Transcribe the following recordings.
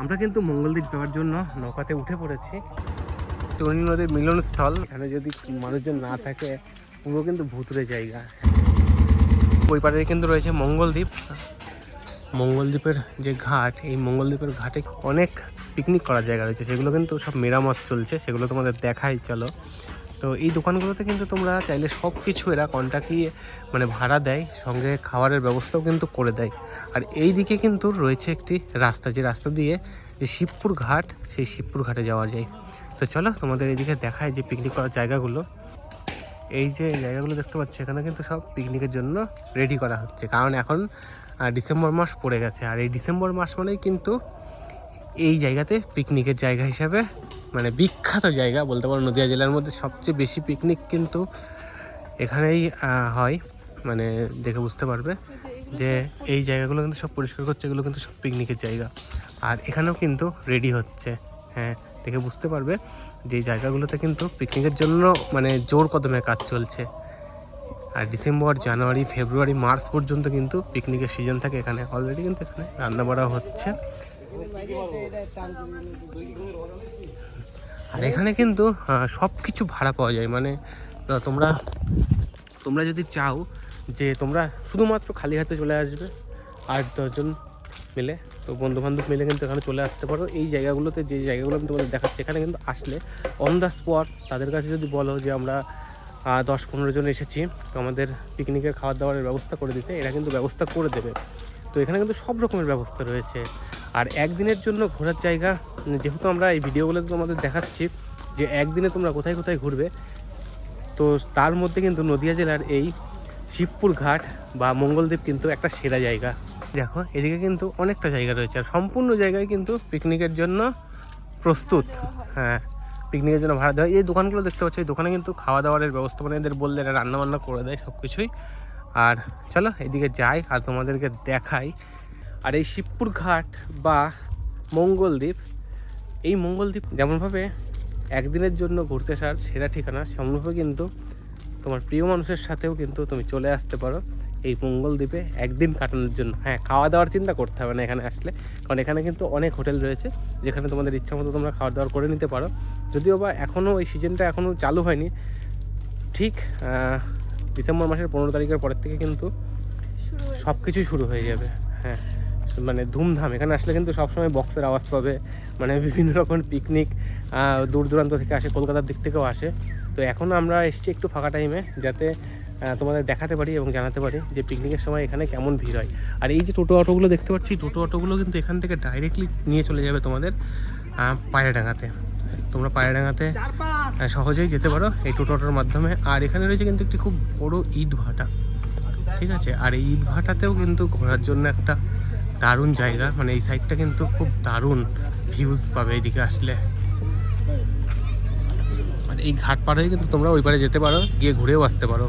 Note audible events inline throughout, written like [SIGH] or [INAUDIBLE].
আমরা কিন্তু মঙ্গলদ্বীপ যাওয়ার জন্য নৌকাতে উঠে পড়েছি। চরণী নদীর মিলনস্থল। এখানে যদি মানুষজন না থাকে, পুরো কিন্তু ভুতুরে জায়গা। ওই পাড়ে কিন্তু রয়েছে মঙ্গলদ্বীপ মঙ্গলদ্বীপের যে ঘাট, এই মঙ্গলদ্বীপের ঘাটে অনেক পিকনিক করার জায়গা রয়েছে। সেগুলো কিন্তু সব মেরামত চলছে। সেগুলো তোমাদের দেখাই, চলো। তো এই দোকানগুলোতে কিন্তু তোমরা চাইলে সব কিছু এরা কন্টাক্টই মানে ভাড়া দেয়, সঙ্গে খাবারের ব্যবস্থাও কিন্তু করে দেয়। আর এই দিকে কিন্তু রয়েছে একটি রাস্তা, যে রাস্তা দিয়ে যে শিবপুর ঘাট, সেই শিবপুর ঘাটে যাওয়া যায়। তো চলো তোমাদের এইদিকে দেখায় যে পিকনিক করার জায়গাগুলো। এই যে জায়গাগুলো দেখতে পাচ্ছ, এখানে কিন্তু সব পিকনিকের জন্য রেডি করা হচ্ছে। কারণ এখন ডিসেম্বর মাস পড়ে গেছে। আর এই ডিসেম্বর মাস মানেই কিন্তু এই জায়গাতে পিকনিকের জায়গা হিসাবে মানে বিখ্যাত জায়গা বলতে পারো, নদীয়া জেলার মধ্যে সবচেয়ে বেশি পিকনিক কিন্তু এখানেই হয়। মানে দেখে বুঝতে পারবে যে এই জায়গাগুলো কিন্তু সব পরিষ্কার করছে, এগুলো কিন্তু সব পিকনিকের জায়গা। আর এখানেও কিন্তু রেডি হচ্ছে। হ্যাঁ দেখে বুঝতে পারবে যে জায়গাগুলোতে কিন্তু পিকনিকের জন্য মানে জোর কদমে কাজ চলছে। আর ডিসেম্বর, জানুয়ারি, ফেব্রুয়ারি, মার্চ পর্যন্ত কিন্তু পিকনিকের সিজন থাকে এখানে। অলরেডি কিন্তু এখানে রান্না বাড়া হচ্ছে। আর এখানে কিন্তু সব কিছু ভাড়া পাওয়া যায়। মানে তোমরা তোমরা যদি চাও যে তোমরা শুধুমাত্র খালি হাতে চলে আসবে আট দশজন মিলে, তো বন্ধু বান্ধব মিলে কিন্তু এখানে চলে আসতে পারো। এই জায়গাগুলোতে, যে জায়গাগুলো আমি তোমাদের দেখাচ্ছি, এখানে কিন্তু আসলে অন দ্য স্পট তাদের কাছে যদি বলো যে আমরা দশ পনেরো জন এসেছি, তো আমাদের পিকনিকের খাবার দাবারের ব্যবস্থা করে দিতে, এরা কিন্তু ব্যবস্থা করে দেবে। তো এখানে কিন্তু সব রকমের ব্যবস্থা রয়েছে। আর একদিনের জন্য ঘোরার জায়গা, যেহেতু আমরা এই ভিডিওগুলো তোমাদের দেখাচ্ছি, যে একদিনে তোমরা কোথায় কোথায় ঘুরবে, তো তার মধ্যে কিন্তু নদিয়া জেলার এই শিবপুর ঘাট বা মঙ্গলদ্বীপ কিন্তু একটা সেরা জায়গা। দেখো, এদিকে কিন্তু অনেকটা জায়গা রয়েছে, আর সম্পূর্ণ জায়গায় কিন্তু পিকনিকের জন্য প্রস্তুত। হ্যাঁ পিকনিকের জন্য ভাড়া দেওয়া। এই দোকানগুলো দেখতে পাচ্ছি, এই দোকানে কিন্তু খাওয়া দাওয়ারের ব্যবস্থা মানে এদের বললে এরা রান্না বান্না করে দেয় সব কিছুই আর চলো, এদিকে যাই আর তোমাদেরকে দেখাই আর এই শিবপুর ঘাট বা মঙ্গলদ্বীপ এই মঙ্গলদ্বীপ যেমনভাবে একদিনের জন্য ঘুরতে আসার সেরা ঠিকানা সেমনভাবে কিন্তু তোমার প্রিয় মানুষের সাথেও কিন্তু তুমি চলে আসতে পারো এই মঙ্গলদ্বীপে একদিন কাটানোর জন্য। হ্যাঁ খাওয়া দাওয়ার চিন্তা করতে হবে না এখানে আসলে কারণ এখানে কিন্তু অনেক হোটেল রয়েছে যেখানে তোমাদের ইচ্ছা মতো তোমরা খাওয়া দাওয়া করে নিতে পারো। যদিও বা এখনও এই সিজনটা এখনও চালু হয়নি ঠিক ডিসেম্বর মাসের পনেরো তারিখের পরের থেকে কিন্তু সব কিছুই শুরু হয়ে যাবে। হ্যাঁ। মানে ধুমধাম। এখানে আসলে কিন্তু সবসময় বক্সের আওয়াজ পাবে। মানে বিভিন্ন রকম পিকনিক দূর দূরান্ত থেকে আসে কলকাতার দিক থেকেও আসে। তো এখন আমরা এসেছি একটু ফাঁকা টাইমে যাতে তোমাদের দেখাতে পারি এবং জানাতে পারি যে পিকনিকের সময় এখানে কেমন ভিড় হয়। আর এই যে টোটো অটোগুলো দেখতে পাচ্ছি টোটো অটোগুলো কিন্তু এখান থেকে ডাইরেক্টলি নিয়ে চলে যাবে তোমাদের পায়রাডাঙ্গাতে। তোমরা পায়রাডাঙ্গাতে সহজেই যেতে পারো এই টোটো অটোর মাধ্যমে। আর এখানে রয়েছে কিন্তু একটি খুব বড় ইট ভাটা। ঠিক আছে? আর এই ইট ভাটাতেও কিন্তু ঘোরার জন্য একটা দারুণ জায়গা। মানে এই সাইডটা কিন্তু খুব দারুণ ভিউজ পাবে এইদিকে আসলে। আর এই ঘাট পার হয়ে কিন্তু তোমরা ওই পারে যেতে পারো, গিয়ে ঘুরেও আসতে পারো।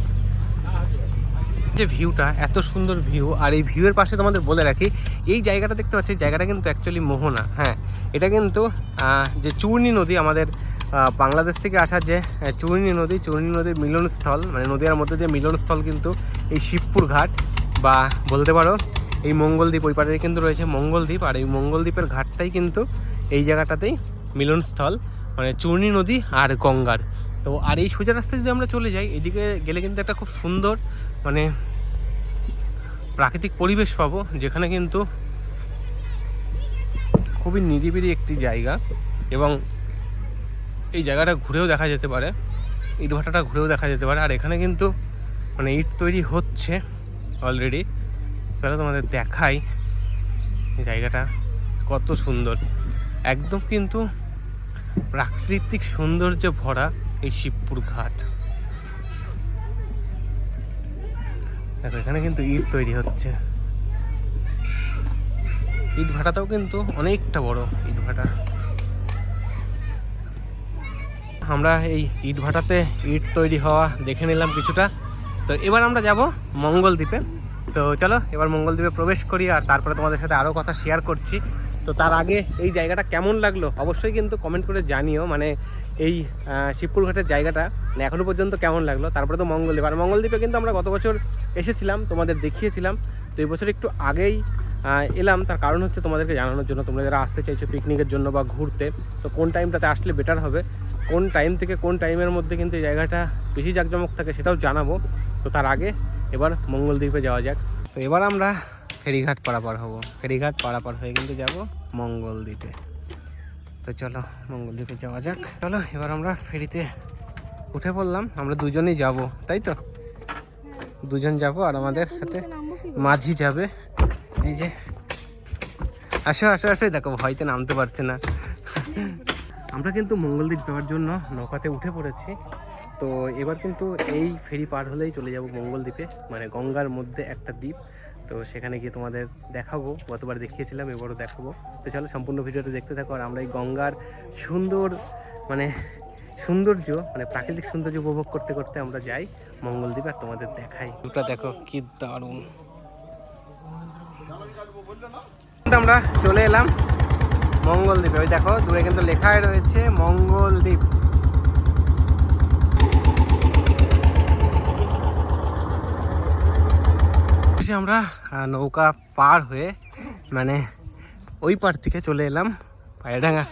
যে ভিউটা এত সুন্দর ভিউ আর এই ভিউয়ের পাশে তোমাদের বলে রাখি, এই জায়গাটা দেখতে পাচ্ছি জায়গাটা কিন্তু অ্যাকচুয়ালি মোহনা হ্যাঁ। এটা কিন্তু যে চূর্ণী নদী আমাদের বাংলাদেশ থেকে আসা যে চূর্ণী নদী, চূর্ণী নদীর মিলনস্থল মানে নদীয়ার মধ্যে দিয়ে মিলনস্থল কিন্তু এই শিবপুর ঘাট, বা বলতে পারো এই মঙ্গলদ্বীপ, ওই পাড়ে কিন্তু রয়েছে মঙ্গলদ্বীপ, আর এই মঙ্গলদ্বীপের ঘাটটাই কিন্তু এই জায়গাটাতেই মিলনস্থল মানে চূর্ণী নদী আর গঙ্গার। তো, আর এই সোজা রাস্তা যদি আমরা চলে যাই, এদিকে গেলে কিন্তু একটা খুব সুন্দর মানে প্রাকৃতিক পরিবেশ পাবো, যেখানে কিন্তু খুবই নিরিবিলি একটি জায়গা এবং এই জায়গাটা ঘুরেও দেখা যেতে পারে ইট ভাটাটা ঘুরেও দেখা যেতে পারে, আর এখানে কিন্তু মানে ইট তৈরি হচ্ছে অলরেডি তাহলে তোমাদের দেখাই জায়গাটা কত সুন্দর। একদম কিন্তু প্রাকৃতিক সৌন্দর্যে ভরা এই শিবপুর ঘাট। দেখো, এখানে কিন্তু ইট তৈরি হচ্ছে। ইট ভাটাটাও কিন্তু অনেকটা বড় ইট ভাটা। আমরা এই ইট ভাটাতে ইট তৈরি হওয়া দেখে নিলাম কিছুটা। তো এবার আমরা যাব মঙ্গলদ্বীপে। তো চলো, এবার মঙ্গলদ্বীপে প্রবেশ করি আর তারপরে তোমাদের সাথে আরও কথা শেয়ার করছি। তো তার আগে এই জায়গাটা কেমন লাগল? অবশ্যই কিন্তু কমেন্ট করে জানিও মানে এই শিবপুর ঘাটের জায়গাটা মানে এখনও পর্যন্ত কেমন লাগল? তারপরে তো মঙ্গলদ্বীপ, আর মঙ্গলদ্বীপে কিন্তু আমরা গত বছর এসেছিলাম, তোমাদের দেখিয়েছিলাম। তো এই বছর একটু আগেই এলাম, তার কারণ হচ্ছে তোমাদেরকে জানানোর জন্য, তোমরা যারা আসতে চাইছো পিকনিকের জন্য বা ঘুরতে, তো কোন টাইমটাতে আসলে বেটার হবে? কোন টাইম থেকে কোন টাইমের মধ্যে কিন্তু এই জায়গাটা বেশি জাঁকজমক থাকে সেটাও জানাব। তো তার আগে এবার মঙ্গলদ্বীপে যাওয়া যাক। তো এবার আমরা ফেরিঘাট পারাপার হব। ফেরিঘাট পারাপার হয়ে কিন্তু যাব মঙ্গলদ্বীপে। তো চলো মঙ্গলদ্বীপে যাওয়া যাক। চলো, এবার আমরা ফেরিতে উঠে পড়লাম। আমরা দুজনেই যাব, তাই তো? দুজন যাব আর আমাদের সাথে মাঝি যাবে। এই যে, আসো আসো আসো। দেখো, ভয়তে নামতে পারছে না। আমরা কিন্তু মঙ্গলদ্বীপ যাওয়ার জন্য নৌকাতে উঠে পড়েছি। তো এবার কিন্তু এই ফেরি পার হলেই চলে যাব মঙ্গলদ্বীপে মানে গঙ্গার মধ্যে একটা দ্বীপ। তো সেখানে গিয়ে তোমাদের দেখাবো গতবার দেখিয়েছিলাম এবারও দেখাবো। তো চলো সম্পূর্ণ ভিডিওটা দেখতে থাকো আর আমরা এই গঙ্গার সুন্দর মানে সৌন্দর্য মানে প্রাকৃতিক সৌন্দর্য উপভোগ করতে করতে আমরা যাই মঙ্গলদ্বীপ আর তোমাদের দেখাই। দুটা দেখো কি দারুণ। আমরা চলে এলাম মঙ্গলদ্বীপে। ওই দেখো দূরে কিন্তু লেখাই রয়েছে মঙ্গলদ্বীপ। এসে আমরা নৌকা পার হয়ে মানে ওই পার থেকে চলে এলাম পায়রাডাঙ্গা।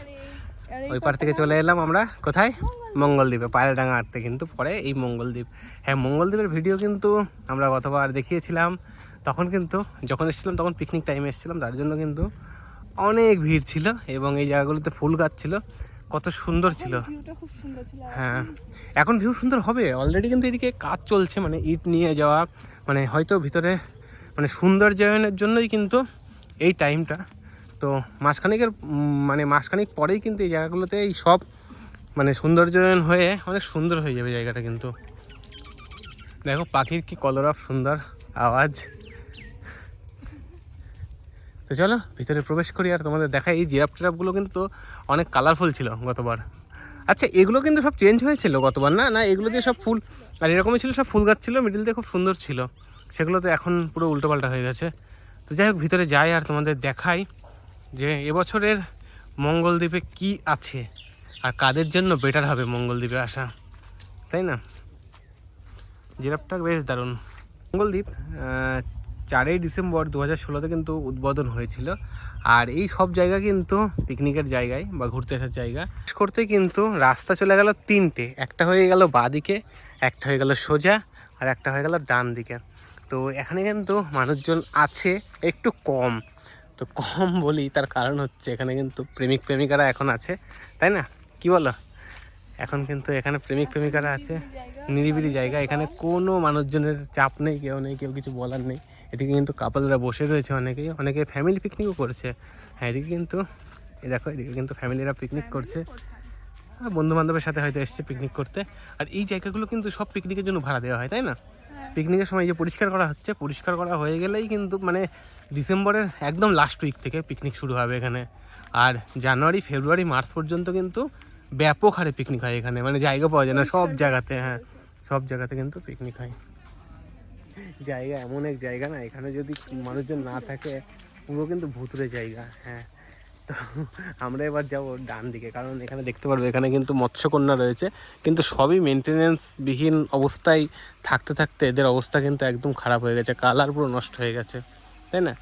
ওই পার থেকে চলে এলাম আমরা কোথায়? মঙ্গলদ্বীপে। পায়রাডাঙ্গা আটতে কিন্তু পরে এই মঙ্গলদ্বীপ। হ্যাঁ মঙ্গলদ্বীপের ভিডিও কিন্তু আমরা গতবার দেখিয়েছিলাম। তখন কিন্তু যখন এসেছিলাম তখন পিকনিক টাইমে এসেছিলাম। তার জন্য কিন্তু অনেক ভিড় ছিল এবং এই জায়গাগুলোতে ফুল গাছ ছিল। কত সুন্দর ছিল। সুন্দর ছিল। হ্যাঁ এখন ভিউ সুন্দর হবে। অলরেডি কিন্তু এদিকে কাজ চলছে মানে ইট নিয়ে যাওয়া। মানে হয়তো ভিতরে মানে সৌন্দর্যায়নের জন্যই কিন্তু এই টাইমটা। তো মাসখানিকের মানে মাসখানিক পরেই কিন্তু এই জায়গাগুলোতে এই সব মানে সৌন্দর্যায়ন হয়ে অনেক সুন্দর হয়ে যাবে জায়গাটা কিন্তু। দেখো পাখির কি কলরব সুন্দর আওয়াজ। তো চলো, ভিতরে প্রবেশ করি আর তোমাদের দেখাই। এই জিরাফ টিরাফগুলো কিন্তু অনেক কালারফুল ছিল গতবার। আচ্ছা এগুলো কিন্তু সব চেঞ্জ হয়েছিল গতবার না? না, এগুলো দিয়ে সব ফুল আর এরকমই ছিল, সব ফুল গাছ ছিল মিডিল দিয়ে খুব সুন্দর ছিল। সেগুলো তো এখন পুরো উল্টোপাল্টা হয়ে গেছে। তো যাই হোক, ভিতরে যাই আর তোমাদের দেখাই যে এবছরের মঙ্গলদ্বীপে কি আছে আর কাদের জন্য বেটার হবে মঙ্গলদ্বীপে আসা, তাই না? জিরাফটা বেশ দারুণ। মঙ্গলদ্বীপ চারই ডিসেম্বর দু হাজার ষোলোতে কিন্তু উদ্বোধন হয়েছিল। আর এই সব জায়গা কিন্তু পিকনিকের জায়গায় বা ঘুরতে আসার জায়গা। করতে কিন্তু রাস্তা চলে গেল তিনটে। একটা হয়ে গেল বাঁ দিকে, একটা হয়ে গেল সোজা, আর একটা হয়ে গেল ডান দিকে। তো এখানে কিন্তু মানুষজন আছে একটু কম। তো কম বলি তার কারণ হচ্ছে এখানে কিন্তু প্রেমিক প্রেমিকারা এখন আছে, তাই না? কি বলো? এখন কিন্তু এখানে প্রেমিক প্রেমিকারা আছে। নিরিবিলি জায়গা। এখানে কোনো মানুষজনের চাপ নেই, কেউ নেই, কেউ কিছু বলার নেই। এদিকে কিন্তু কাপলরা বসে রয়েছে অনেকেই। অনেকে ফ্যামিলি পিকনিকও করছে। হ্যাঁ এদিকে কিন্তু, এই দেখো, এদিকে কিন্তু ফ্যামিলিরা পিকনিক করছে। বন্ধু বান্ধবের সাথে হয়তো এসছে পিকনিক করতে। আর এই জায়গাগুলো কিন্তু সব পিকনিকের জন্য ভাড়া দেওয়া হয়, তাই না। পিকনিকের সময় যে পরিষ্কার করা হচ্ছে পরিষ্কার করা হয়ে গেলেই কিন্তু মানে ডিসেম্বরের একদম লাস্ট উইক থেকে পিকনিক শুরু হবে এখানে। আর জানুয়ারি ফেব্রুয়ারি মার্চ পর্যন্ত কিন্তু ব্যাপক হারে পিকনিক হয় এখানে। মানে জায়গা পাওয়া যায় না সব জায়গাতে হ্যাঁ সব জায়গাতে কিন্তু পিকনিক হয়। জায়গা এমন এক জায়গা না এখানে যদি মানুষজন না থাকে পুরো কিন্তু ভুতুরে জায়গা হ্যাঁ। তো আমরা এবার যাব ডান দিকে, কারণ এখানে দেখতে পারব, এখানে কিন্তু মৎস্যকন্যা রয়েছে। কিন্তু সবই মেনটেনেন্সবিহীন অবস্থায় থাকতে থাকতে এদের অবস্থা কিন্তু একদম খারাপ হয়ে গেছে, কালার পুরো নষ্ট হয়ে গেছে, তাই না?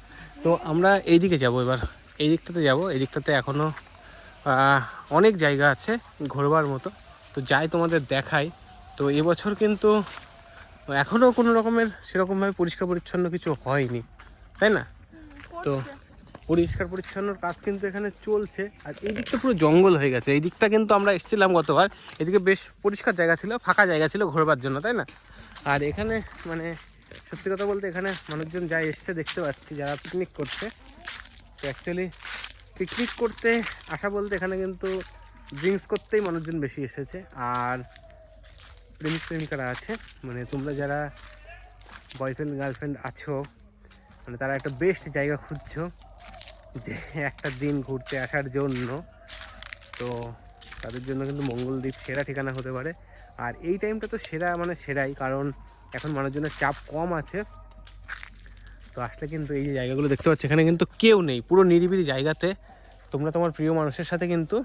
তো আমরা এই দিকে যাব এবার, এই দিকটাতে যাব, এই দিকটাতে এখনও অনেক জায়গা আছে ঘোরবার মতো। তো যাই তোমাদের দেখাই, তো এবছর কিন্তু এখনও কোনো রকমের সেরকমভাবে পরিষ্কার পরিচ্ছন্ন কিছু হয়নি, তাই না? তো পরিষ্কার পরিচ্ছন্নর কাজ কিন্তু এখানে চলছে। আর এই দিকটা পুরো জঙ্গল হয়ে গেছে। এই দিকটা কিন্তু আমরা এসেছিলাম গতবার। এদিকে বেশ পরিষ্কার জায়গা ছিল, ফাঁকা জায়গা ছিল ঘোরবার জন্য, তাই না? আর এখানে মানে সত্যি কথা বলতে এখানে মানুষজন যা এসছে দেখতে পাচ্ছি, যারা পিকনিক করছে। তো অ্যাকচুয়ালি পিকনিক করতে আসা বলতে এখানে কিন্তু ড্রিঙ্কস করতেই মানুষজন বেশি এসেছে। আর প্রেমিক প্রেমিকারা আছে। মানে তোমরা যারা বয়ফ্রেন্ড গার্লফ্রেন্ড আছো মানে তারা একটা বেস্ট জায়গা খুঁজছো। যে একটা দিন ঘুরতে আসার জন্য। তো তাদের জন্য কিন্তু মঙ্গলদ্বীপ সেরা ঠিকানা হতে পারে। আর এই টাইমটা তো সেরা মানে সেরাই, কারণ এখন মানুষজনের চাপ কম আছে। তো আসলে কিন্তু এই যে জায়গাগুলো দেখতে পাচ্ছ, এখানে কিন্তু কেউ নেই, পুরো নিরিবিলি জায়গাতে। তোমরা তোমার প্রিয় মানুষের সাথে কিন্তু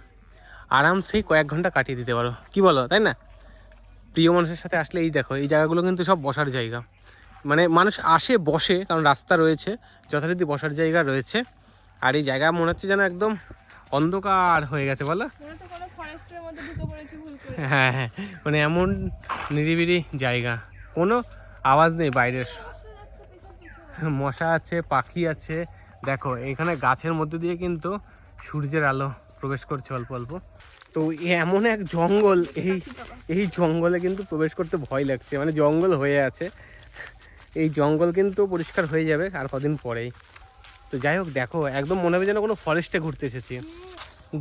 আরামসেই কয়েক ঘণ্টা কাটিয়ে দিতে পারো। কি বলো, তাই না? প্রিয় মানুষের সাথে আসলে এই দেখো, এই জায়গাগুলো কিন্তু সব বসার জায়গা। মানে মানুষ আসে, বসে, কারণ রাস্তা রয়েছে, যথারীতি বসার জায়গা রয়েছে। আর এই জায়গা মনে হচ্ছে যেন একদম অন্ধকার হয়ে গেছে বলো? হ্যাঁ হ্যাঁ মানে এমন নিরিবিলি জায়গা। কোনো আওয়াজ নেই বাইরের। মশা আছে পাখি আছে। দেখো এখানে গাছের মধ্যে দিয়ে কিন্তু সূর্যের আলো প্রবেশ করছে অল্প অল্প। তো এমন এক জঙ্গল এই এই জঙ্গলে কিন্তু প্রবেশ করতে ভয় লাগছে। মানে জঙ্গল হয়ে আছে। এই জঙ্গল কিন্তু পরিষ্কার হয়ে যাবে আর কদিন পরেই। তো যাই হোক, দেখো, একদম মনে হবে যেন কোনো ফরেস্টে ঘুরতে এসেছি।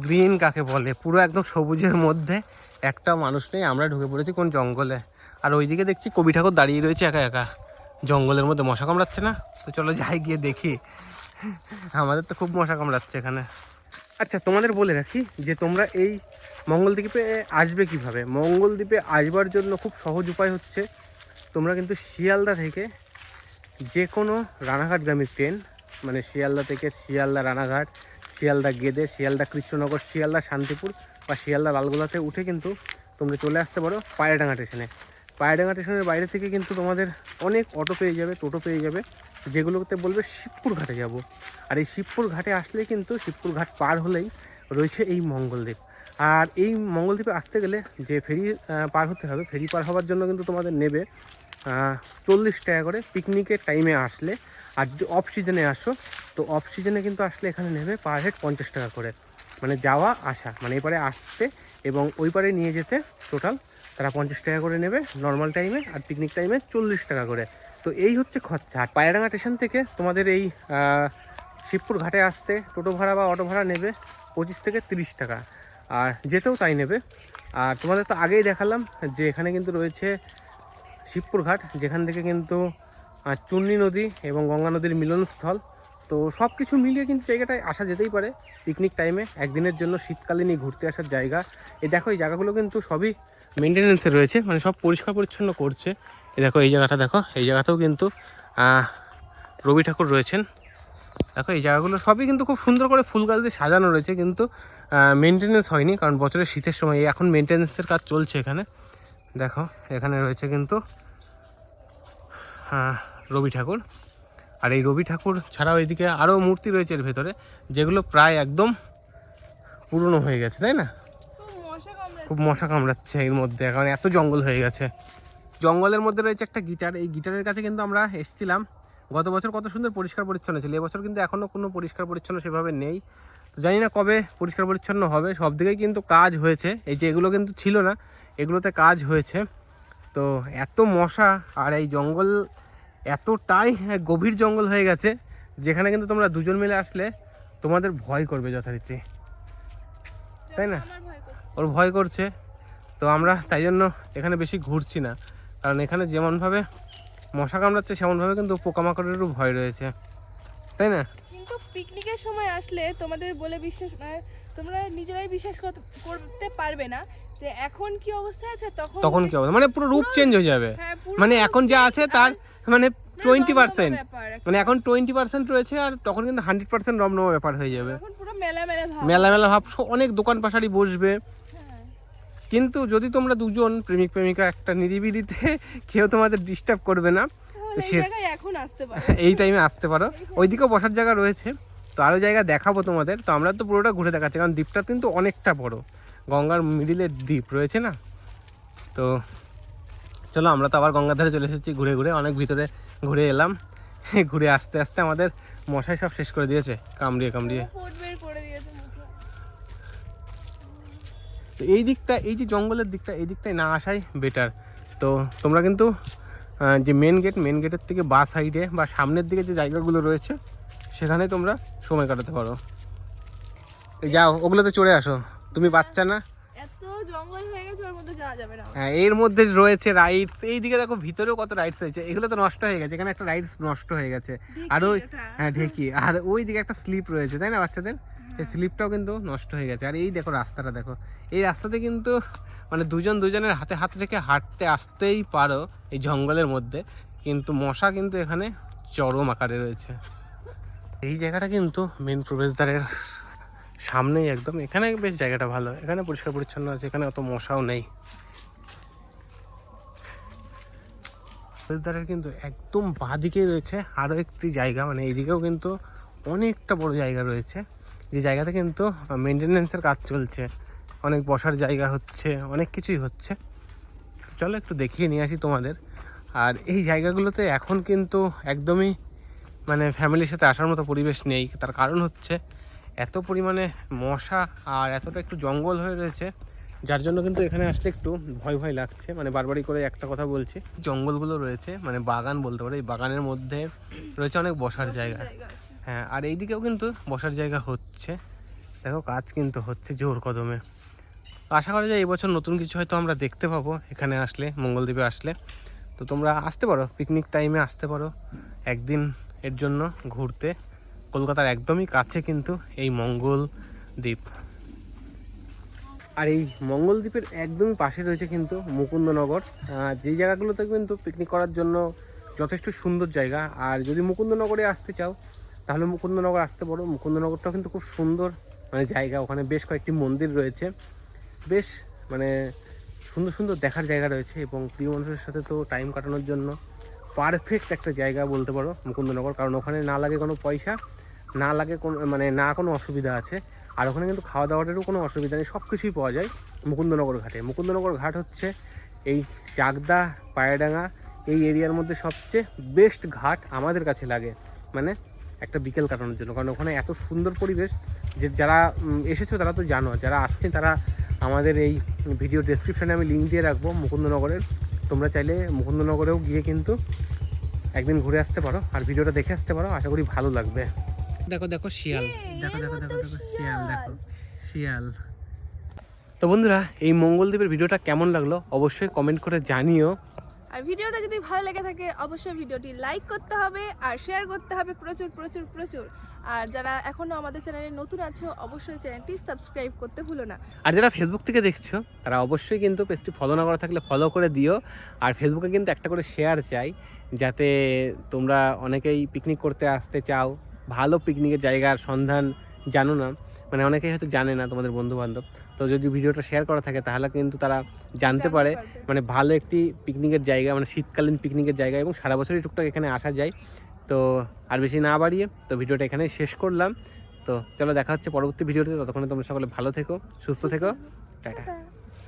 গ্রিন কাকে বলে? পুরো একদম সবুজের মধ্যে একটা মানুষ নেই, আমরা ঢুকে পড়েছি কোন জঙ্গলে। আর ওইদিকে দেখছি কবি ঠাকুর দাঁড়িয়ে রয়েছে একা একা। জঙ্গলের মধ্যে মশা কামড়াচ্ছে না? তো চলো যাই গিয়ে দেখি। আমাদের তো খুব মশা কামড়াচ্ছে এখানে। আচ্ছা তোমাদের বলে রাখি যে তোমরা এই মঙ্গলদ্বীপে আসবে কীভাবে? মঙ্গলদ্বীপে আসবার জন্য খুব সহজ উপায় হচ্ছে, তোমরা কিন্তু শিয়ালদা থেকে যে কোনো রানাঘাটগামী ট্রেন মানে শিয়ালদা থেকে শিয়ালদা রানাঘাট, শিয়ালদা গেদে, শিয়ালদা কৃষ্ণনগর, শিয়ালদা শান্তিপুর বা শিয়ালদা লালগোলাতে উঠে কিন্তু তোমরা চলে আসতে পারো পায়রাডাঙ্গা স্টেশনে পায়রাডাঙ্গা স্টেশনের বাইরে থেকে কিন্তু তোমাদের অনেক অটো পেয়ে যাবে, টোটো পেয়ে যাবে, যেগুলোতে বলবে শিবপুর ঘাটে যাব। আর এই শিবপুর ঘাটে আসলে কিন্তু শিবপুর ঘাট পার হলেই রয়েছে এই মঙ্গলদ্বীপ। আর এই মঙ্গলদ্বীপে আসতে গেলে যে ফেরি পার হতে হবে, ফেরি পার হওয়ার জন্য কিন্তু তোমাদের নেবে চল্লিশ টাকা করে পিকনিকের টাইমে আসলে আর যদি অফ সিজনে আসো, তো অফ সিজনে কিন্তু আসলে এখানে নেবে পার হেড পঞ্চাশ টাকা করে। মানে যাওয়া, আসা। মানে এপারে আসতে এবং ওই পারে নিয়ে যেতে টোটাল তারা পঞ্চাশ টাকা করে নেবে নর্মাল টাইমে আর পিকনিক টাইমে চল্লিশ টাকা করে। তো এই হচ্ছে খরচা। আর পায়রাঙ্গা স্টেশন থেকে তোমাদের এই শিবপুর ঘাটে আসতে টোটো ভাড়া বা অটো ভাড়া নেবে পঁচিশ থেকে তিরিশ টাকা। আর যেতেও তাই নেবে। আর তোমাদের তো আগেই দেখালাম যে এখানে কিন্তু রয়েছে শিবপুর ঘাট, যেখান থেকে কিন্তু চুন্নি নদী এবং গঙ্গা নদীর মিলনস্থল। তো সব কিছু মিলিয়ে কিন্তু জায়গাটায় আসা যেতেই পারে পিকনিক টাইমে একদিনের জন্য শীতকালীনই ঘুরতে আসার জায়গা। এই দেখো এই জায়গাগুলো কিন্তু সবই মেনটেনেন্সে রয়েছে মানে সব পরিষ্কার পরিচ্ছন্ন করছে। এই দেখো এই জায়গাটা দেখো এই জায়গাতেও কিন্তু রবি ঠাকুর রয়েছেন। দেখো এই জায়গাগুলো সবই কিন্তু খুব সুন্দর করে ফুল গাছ দিয়ে সাজানো রয়েছে কিন্তু মেনটেনেন্স হয়নি কারণ বছরের শীতের সময় এখন মেনটেনেন্সের কাজ চলছে এখানে। দেখো এখানে রয়েছে কিন্তু আহ, রবি ঠাকুর। আর এই রবি ঠাকুর ছাড়াও এদিকে আরও মূর্তি রয়েছে এর ভেতরে, যেগুলো প্রায় একদম পুরনো হয়ে গেছে, তাই না? খুব মশা কামড়াচ্ছে এর মধ্যে, কারণ এত জঙ্গল হয়ে গেছে। জঙ্গলের মধ্যে রয়েছে একটা গিটার, এই গিটারের কাছে কিন্তু আমরা এসেছিলাম। গত বছর কত সুন্দর পরিষ্কার পরিচ্ছন্ন ছিল, এবছর কিন্তু এখনও কোনো পরিষ্কার পরিচ্ছন্ন সেভাবে নেই। তো জানি না কবে পরিষ্কার পরিচ্ছন্ন হবে, সব দিকেই কিন্তু কাজ হয়েছে। এই যে এগুলো কিন্তু ছিল না, এগুলোতে কাজ হয়েছে। তো এত মশা, আর এই জঙ্গল এতটাই গভীর জঙ্গল হয়ে গেছে যেখানে কিন্তু তোমরা দুজন মিলে আসলে তোমাদের ভয় করবে যথারীতি। তাই না? ওর ভয় করছে। তো আমরা তাই জন্য এখানে বেশি ঘুরছি না। কারণ এখানে যেমনভাবে মশা কামড়াচ্ছে সেমনভাবে কিন্তু পোকামাকড়েরও ভয় রয়েছে। তাই না? কিন্তু পিকনিকের সময় আসলে তোমাদের বলে বিশ্বাস মানে তোমরা নিজেরাই বিশ্বাস করতে পারবে না যে এখন কি অবস্থা আছে তখন তখন কি হবে মানে পুরো রূপ চেঞ্জ হয়ে যাবে। হ্যাঁ, মানে এখন যা আছে তার মানে টোয়েন্টি পার্সেন্ট মানে এখন টোয়েন্টি পার্সেন্ট রয়েছে আর তখন কিন্তু হান্ড্রেড পার্সেন্ট রমরমা ব্যাপার হয়ে যাবে। মেলা মেলা ভাব অনেক দোকান পাশারি বসবে। হ্যাঁ। কিন্তু যদি তোমরা দুজন প্রেমিক প্রেমিকা একটা নিরিবিলিতে [LAUGHS] কেউ তোমাদের ডিস্টার্ব করবে না এই টাইমে আসতে পারো। ওইদিকেও বসার জায়গা রয়েছে। তো আরও জায়গা দেখাবো তোমাদের। তো আমরা তো পুরোটা ঘুরে দেখাচ্ছি কারণ দ্বীপটা কিন্তু অনেকটা বড়। গঙ্গার মিডিলের দ্বীপ রয়েছে না? তো চলো আমরা তো আবার গঙ্গার ধারে চলে এসেছি ঘুরে ঘুরে অনেক ভিতরে ঘুরে এলাম। [LAUGHS] ঘুরে আস্তে আস্তে আমাদের মশাই সব শেষ করে দিয়েছে কামড়িয়ে কামড়িয়ে। এই দিকটা এই যে জঙ্গলের দিকটা এই দিকটায় না আসাই বেটার তো তোমরা কিন্তু যে মেন গেট মেন গেটের থেকে বা সাইডে বা সামনের দিকে যে জায়গাগুলো রয়েছে সেখানে তোমরা সময় কাটাতে পারো। যাও ওগুলোতে চড়ে আসো। তুমি বাচ্চা না এত জঙ্গল হয়ে গেছে ওর মধ্যে যাওয়া যাবে না। হ্যাঁ এর মধ্যে রয়েছে রাইডস এই দিকে দেখো ভিতরেও কত রাইডস রয়েছে। এগুলো তো নষ্ট হয়ে গেছে। এখানে একটা রাইডস নষ্ট হয়ে গেছে। আর ওই হ্যাঁ ঢেকি। আর ওই দিকে একটা স্লিপ রয়েছে তাই না বাচ্চাদের? এই স্লিপটাও কিন্তু নষ্ট হয়ে গেছে। আর এই দেখো রাস্তাটা দেখো। এই রাস্তাতে কিন্তু মানে দুজন দুজনের হাতে হাত রেখে হাঁটতে আসতেই পারো এই জঙ্গলের মধ্যে। কিন্তু মশা কিন্তু এখানে চরম আকারে রয়েছে। এই জায়গাটা কিন্তু মেন প্রবেশদ্বারের সামনেই একদম। এখানে বেশ জায়গাটা ভালো। এখানে পরিষ্কার পরিচ্ছন্ন আছে। এখানে অত মশাও নেই। প্রবেশদ্বারের কিন্তু একদম বাঁদিকে রয়েছে আরও একটি জায়গা মানে এইদিকেও কিন্তু অনেকটা বড় জায়গা রয়েছে। যে জায়গাতে কিন্তু মেনটেনেন্সের কাজ চলছে, অনেক বসার জায়গা হচ্ছে, অনেক কিছুই হচ্ছে। চলো একটু দেখিয়ে নিয়ে আসি তোমাদের। আর এই জায়গাগুলোতে এখন কিন্তু একদমই মানে ফ্যামিলির সাথে আসার মতো পরিবেশ নেই। তার কারণ হচ্ছে, এত পরিমাণে মশা আর এতটা একটু জঙ্গল হয়ে রয়েছে যার জন্য কিন্তু এখানে আসলে একটু ভয় ভয় লাগছে। মানে বারবারই করে একটা কথা বলছি। জঙ্গলগুলো রয়েছে মানে বাগান বলতে পারো। এই বাগানের মধ্যে রয়েছে অনেক বসার জায়গা। হ্যাঁ আর এইদিকেও কিন্তু বসার জায়গা হচ্ছে। দেখো কাজ কিন্তু হচ্ছে জোর কদমে। আশা করা যায় এই বছর নতুন কিছু হয়তো আমরা দেখতে পাবো এখানে আসলে মঙ্গলদ্বীপে আসলে। তো তোমরা আসতে পারো পিকনিক টাইমে আসতে পারো একদিন এর জন্য ঘুরতে। কলকাতার একদমই কাছে কিন্তু এই মঙ্গল দ্বীপ আর এই মঙ্গলদ্বীপের একদমই পাশে রয়েছে কিন্তু মুকুন্দনগর। যেই জায়গাগুলোতে কিন্তু পিকনিক করার জন্য যথেষ্ট সুন্দর জায়গা। আর যদি মুকুন্দনগরে আসতে চাও, তাহলে মুকুন্দনগর আসতে পারো। মুকুন্দনগরটাও কিন্তু খুব সুন্দর মানে জায়গা। ওখানে বেশ কয়েকটি মন্দির রয়েছে। বেশ মানে সুন্দর সুন্দর দেখার জায়গা রয়েছে এবং প্রিয় মানুষের সাথে তো টাইম কাটানোর জন্য পারফেক্ট একটা জায়গা বলতে পারো মুকুন্দনগর। কারণ ওখানে না লাগে কোনো পয়সা, না লাগে কোনো মানে না কোনো অসুবিধা আছে। আর ওখানে কিন্তু খাওয়া দাওয়াটারও কোনো অসুবিধা নেই সব কিছুই পাওয়া যায় মুকুন্দনগর ঘাটে। মুকুন্দনগর ঘাট হচ্ছে এই চাকদা পায়রাডাঙ্গা এই এরিয়ার মধ্যে সবচেয়ে বেস্ট ঘাট আমাদের কাছে লাগে মানে একটা বিকেল কাটানোর জন্য। কারণ ওখানে এত সুন্দর পরিবেশ যে যারা এসেছ তারা তো জানো, যারা আসছে তারা আমাদের এই ভিডিও ডেসক্রিপশানে আমি লিঙ্ক দিয়ে রাখব মুকুন্দনগরের। তোমরা চাইলে মুকুন্দনগরেও গিয়ে কিন্তু একদিন ঘুরে আসতে পারো আর ভিডিওটা দেখে আসতে পারো। আশা করি ভালো লাগবে। দেখো দেখো শিয়াল। দেখো দেখো দেখো দেখো শিয়াল দেখো শিয়াল। তো বন্ধুরা এই মঙ্গলদ্বীপের ভিডিওটা কেমন লাগল অবশ্যই কমেন্ট করে জানিও। আর ভিডিওটা যদি ভালো লেগে থাকে অবশ্যই ভিডিওটি লাইক করতে হবে আর শেয়ার করতে হবে প্রচুর প্রচুর প্রচুর। আর যারা এখনও আমাদের চ্যানেলে নতুন আছো অবশ্যই চ্যানেলটি সাবস্ক্রাইব করতে ভুলো না। আর যারা ফেসবুক থেকে দেখছ তারা অবশ্যই কিন্তু পেজটি ফলো না করা থাকলে ফলো করে দিও। আর ফেসবুকে কিন্তু একটা করে শেয়ার চাই যাতে তোমরা অনেকেই পিকনিক করতে আসতে চাও। ভালো পিকনিকের জায়গার সন্ধান জানো না? মানে অনেকেই হয়তো জানে না তোমাদের বন্ধু বান্ধব তো যদি ভিডিওটা শেয়ার করা থাকে তাহলে কিন্তু তারা জানতে পারে। মানে ভালো একটি পিকনিকের জায়গা মানে শীতকালীন পিকনিকের জায়গা এবং সারা বছরই টুকটাক এখানে আসা যায়। তো আর বেশি না বাড়িয়ে তো ভিডিওটা এখানেই শেষ করলাম। তো চলো দেখা হচ্ছে পরবর্তী ভিডিওতে। ততক্ষণে তোমরা সকলে ভালো থেকো সুস্থ থেকো। টাটা।